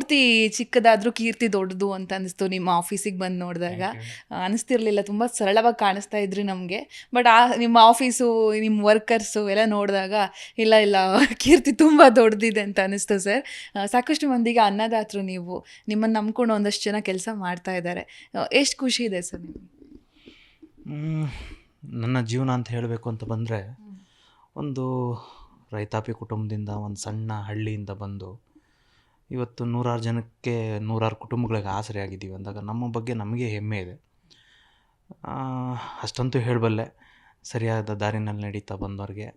ಮೂರ್ತಿ ಚಿಕ್ಕದಾದ್ರೂ ಕೀರ್ತಿ ದೊಡ್ಡದು ಅಂತ ಅನಿಸ್ತು ನಿಮ್ಮ ಆಫೀಸಿಗೆ ಬಂದು ನೋಡಿದಾಗ. ಅನಿಸ್ತಿರ್ಲಿಲ್ಲ ತುಂಬ ಸರಳವಾಗಿ ಕಾಣಿಸ್ತಾ ಇದ್ರಿ ನಮಗೆ. ಬಟ್ ಆ ನಿಮ್ಮ ಆಫೀಸು ನಿಮ್ಮ ವರ್ಕರ್ಸು ಎಲ್ಲ ನೋಡಿದಾಗ ಇಲ್ಲ ಇಲ್ಲ ಕೀರ್ತಿ ತುಂಬ ದೊಡ್ಡದಿದೆ ಅಂತ ಅನಿಸ್ತು ಸರ್ ಸಾಕಷ್ಟು ಮಂದಿಗೆ ಅನ್ನದಾತರು ನೀವು. ನಿಮ್ಮನ್ನು ನಂಬ್ಕೊಂಡು ಒಂದಷ್ಟು ಜನ ಕೆಲಸ ಮಾಡ್ತಾ ಇದ್ದಾರೆ. ಎಷ್ಟು ಖುಷಿ ಇದೆ ಸರ್ ನಿಮಗೆ? ನನ್ನ ಜೀವನ ಅಂತ ಹೇಳಬೇಕು ಅಂತ ಬಂದರೆ ಒಂದು ರೈತಾಪಿ ಕುಟುಂಬದಿಂದ ಒಂದು ಸಣ್ಣ ಹಳ್ಳಿಯಿಂದ ಬಂದು ಇವತ್ತು ನೂರಾರು ಜನಕ್ಕೆ ನೂರಾರು ಕುಟುಂಬಗಳಿಗೆ ಆಸರೆ ಆಗಿದ್ದೀವಿ ಅಂದಾಗ ನಮ್ಮ ಬಗ್ಗೆ ನಮಗೆ ಹೆಮ್ಮೆ ಇದೆ. ಅಷ್ಟಂತೂ ಹೇಳಬಲ್ಲೆ ಸರಿಯಾದ ದಾರಿನಲ್ಲಿ ನಡೀತಾ ಬಂದವ್ರಿಗೆ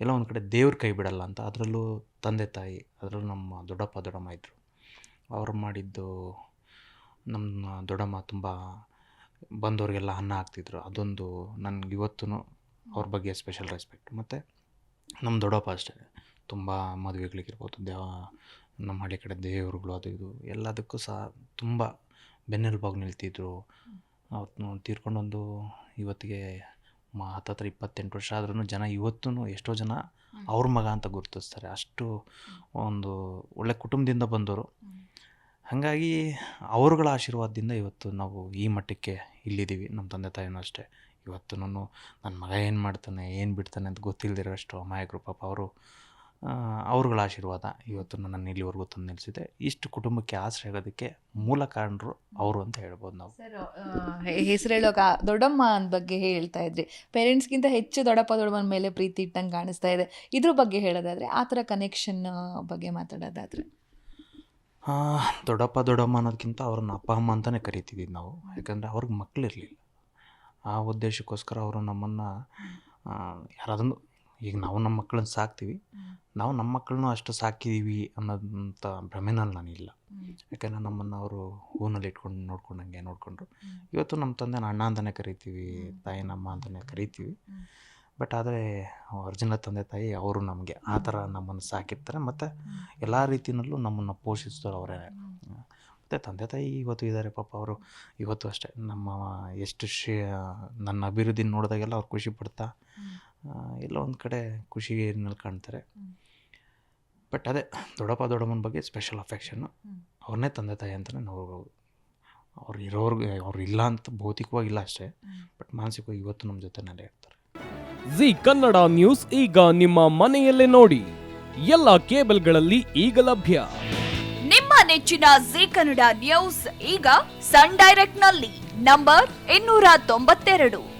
ಎಲ್ಲ ಒಂದು ಕಡೆ ದೇವ್ರ ಕೈ ಬಿಡಲ್ಲ ಅಂತ. ಅದರಲ್ಲೂ ತಂದೆ ತಾಯಿ, ಅದರಲ್ಲೂ ನಮ್ಮ ದೊಡ್ಡಪ್ಪ ದೊಡ್ಡಮ್ಮ ಇದ್ದರು ಅವ್ರು ಮಾಡಿದ್ದು ನಮ್ಮ ದೊಡ್ಡಮ್ಮ ತುಂಬ ಬಂದವ್ರಿಗೆಲ್ಲ ಅನ್ನ ಹಾಕ್ತಿದ್ರು. ಅದೊಂದು ನನಗೆ ಇವತ್ತೂ ಅವ್ರ ಬಗ್ಗೆ ಸ್ಪೆಷಲ್ ರೆಸ್ಪೆಕ್ಟ್ ಮತ್ತು ನಮ್ಮ ದೊಡ್ಡಪ್ಪ ಅಷ್ಟೇ ತುಂಬ ಮದುವೆಗಳಿಗಿರ್ಬೋದು, ದೇವ ನಮ್ಮ ಹಳ್ಳಿ ಕಡೆ ದೇವರುಗಳು ಅದು ಇದು ಎಲ್ಲದಕ್ಕೂ ಸಹ ತುಂಬ ಬೆನ್ನೆಲುಬಾಗಿ ನಿಲ್ತಿದ್ರು. ಅವತ್ತು ತೀರ್ಕೊಂಡೊಂದು ಇವತ್ತಿಗೆ ಮ ಹತ್ತತ್ರ ಇಪ್ಪತ್ತೆಂಟು ವರ್ಷ ಆದ್ರೂ ಜನ ಇವತ್ತೂ ಎಷ್ಟೋ ಜನ ಅವ್ರ ಮಗ ಅಂತ ಗುರುತಿಸ್ತಾರೆ. ಅಷ್ಟು ಒಂದು ಒಳ್ಳೆ ಕುಟುಂಬದಿಂದ ಬಂದವರು ಹಾಗಾಗಿ ಅವರುಗಳ ಆಶೀರ್ವಾದದಿಂದ ಇವತ್ತು ನಾವು ಈ ಮಟ್ಟಕ್ಕೆ ಇಲ್ಲಿದ್ದೀವಿ. ನಮ್ಮ ತಂದೆ ತಾಯಿನೂ ಅಷ್ಟೇ. ಇವತ್ತು ನಾನು ನನ್ನ ಮಗ ಏನು ಮಾಡ್ತಾನೆ ಏನು ಬಿಡ್ತಾನೆ ಅಂತ ಗೊತ್ತಿಲ್ಲದಿರೋ ಅಷ್ಟು ಅಮಾಯಕರು ಪಾಪ ಅವರು ಅವ್ರುಗಳ ಆಶೀರ್ವಾದ ಇವತ್ತು ನನ್ನ ಇಲ್ಲಿವರೆಗೂ ತಂದು ನಿಲ್ಲಿಸಿದೆ. ಇಷ್ಟು ಕುಟುಂಬಕ್ಕೆ ಆಸರೆ ಆಗೋದಕ್ಕೆ ಮೂಲ ಕಾರಣರು ಅವರು ಅಂತ ಹೇಳ್ಬೋದು ನಾವು. ಸರ್ ಹೆಸರು ಹೇಳೋಕೆ ದೊಡ್ಡಮ್ಮ ಅಂದ ಬಗ್ಗೆ ಹೇಳ್ತಾ ಇದ್ರಿ. ಪೇರೆಂಟ್ಸ್ಗಿಂತ ಹೆಚ್ಚು ದೊಡ್ಡಪ್ಪ ದೊಡ್ಡಮ್ಮನ ಮೇಲೆ ಪ್ರೀತಿ ಇಟ್ಟಂಗೆ ಕಾಣಿಸ್ತಾ ಇದೆ. ಇದ್ರ ಬಗ್ಗೆ ಹೇಳೋದಾದ್ರೆ ಆ ಥರ ಕನೆಕ್ಷನ್ ಬಗ್ಗೆ ಮಾತಾಡೋದಾದ್ರೆ. ದೊಡ್ಡಪ್ಪ ದೊಡ್ಡಮ್ಮ ಅನ್ನೋದಕ್ಕಿಂತ ಅವ್ರನ್ನ ಅಪ್ಪ ಅಮ್ಮ ಅಂತಲೇ ಕರಿತಿದ್ವಿ ನಾವು. ಯಾಕಂದರೆ ಅವ್ರಿಗೆ ಮಕ್ಕಳಿರಲಿಲ್ಲ ಆ ಉದ್ದೇಶಕ್ಕೋಸ್ಕರ ಅವರು ನಮ್ಮನ್ನು ಯಾರಾದನ್ನು ಈಗ ನಾವು ನಮ್ಮ ಮಕ್ಕಳನ್ನ ಸಾಕ್ತೀವಿ. ನಾವು ನಮ್ಮ ಮಕ್ಕಳನ್ನೂ ಅಷ್ಟು ಸಾಕಿದ್ದೀವಿ ಅನ್ನೋದಂಥ ಭ್ರಮೆನಲ್ಲಿ ನಾನಿಲ್ಲ ಯಾಕಂದರೆ ನಮ್ಮನ್ನು ಅವರು ಹೂನಲ್ಲಿ ಇಟ್ಕೊಂಡು ನೋಡ್ಕೊಂಡಂಗೆ ನೋಡಿಕೊಂಡ್ರು. ಇವತ್ತು ನಮ್ಮ ತಂದೆನ ಅಣ್ಣ ಅಂತಲೇ ಕರಿತೀವಿ ತಾಯಿನಮ್ಮ ಅಂತಲೇ ಕರಿತೀವಿ. ಬಟ್ ಆದರೆ ಅರ್ಜುನ ತಂದೆ ತಾಯಿ ಅವರು ನಮಗೆ ಆ ಥರ ನಮ್ಮನ್ನು ಸಾಕಿರ್ತಾರೆ. ಮತ್ತು ಎಲ್ಲ ರೀತಿಯಲ್ಲೂ ನಮ್ಮನ್ನು ಪೋಷಿಸ್ತಾರೆ ಅವರೇ. ಮತ್ತು ತಂದೆ ತಾಯಿ ಇವತ್ತು ಇದ್ದಾರೆ ಪಾಪ ಅವರು. ಇವತ್ತು ಅಷ್ಟೇ ನಮ್ಮ ಎಷ್ಟು ಶೇ ನನ್ನ ಅಭಿವೃದ್ಧಿ ನೋಡಿದಾಗೆಲ್ಲ ಅವ್ರು ಖುಷಿ ಪಡ್ತಾ ಎಲ್ಲೋ ಒಂದು ಕಡೆ ಖುಷಿನಲ್ಲಿ ಕಾಣ್ತಾರೆ. ಬಟ್ ಅದೇ ದೊಡ್ಡಪ್ಪ ದೊಡ್ಡಮ್ಮನ ಬಗ್ಗೆ ಸ್ಪೆಷಲ್ ಅಫೆಕ್ಷನ್ನು ಅವ್ರನ್ನೇ ತಂದೆ ತಾಯಿ ಅಂತಲೇ ನೋಡ್ಬೋದು ಅವ್ರು ಇರೋರ್ಗೆ ಅವ್ರು ಇಲ್ಲ ಅಂತ ಭೌತಿಕವಾಗಿಲ್ಲ ಅಷ್ಟೇ ಬಟ್ ಮಾನಸಿಕವಾಗಿ ಇವತ್ತು ನಮ್ಮ ಜೊತೆನಲ್ಲೇ ಇರ್ತಾರೆ. ಜಿ ಕನ್ನಡ ನ್ಯೂಸ್ ಈಗ ನಿಮ್ಮ ಮನೆಯಲ್ಲೇ ನೋಡಿ. ಎಲ್ಲ ಕೇಬಲ್ಗಳಲ್ಲಿ ಈಗ ಲಭ್ಯ. ನಿಮ್ಮ ನೆಚ್ಚಿನ ಜಿ ಕನ್ನಡ ನ್ಯೂಸ್ ಈಗ ಸನ್ ಡೈರೆಕ್ಟ್ನಲ್ಲಿ ನಂಬರ್ ಇನ್ನೂರ ತೊಂಬತ್ತೆರಡು.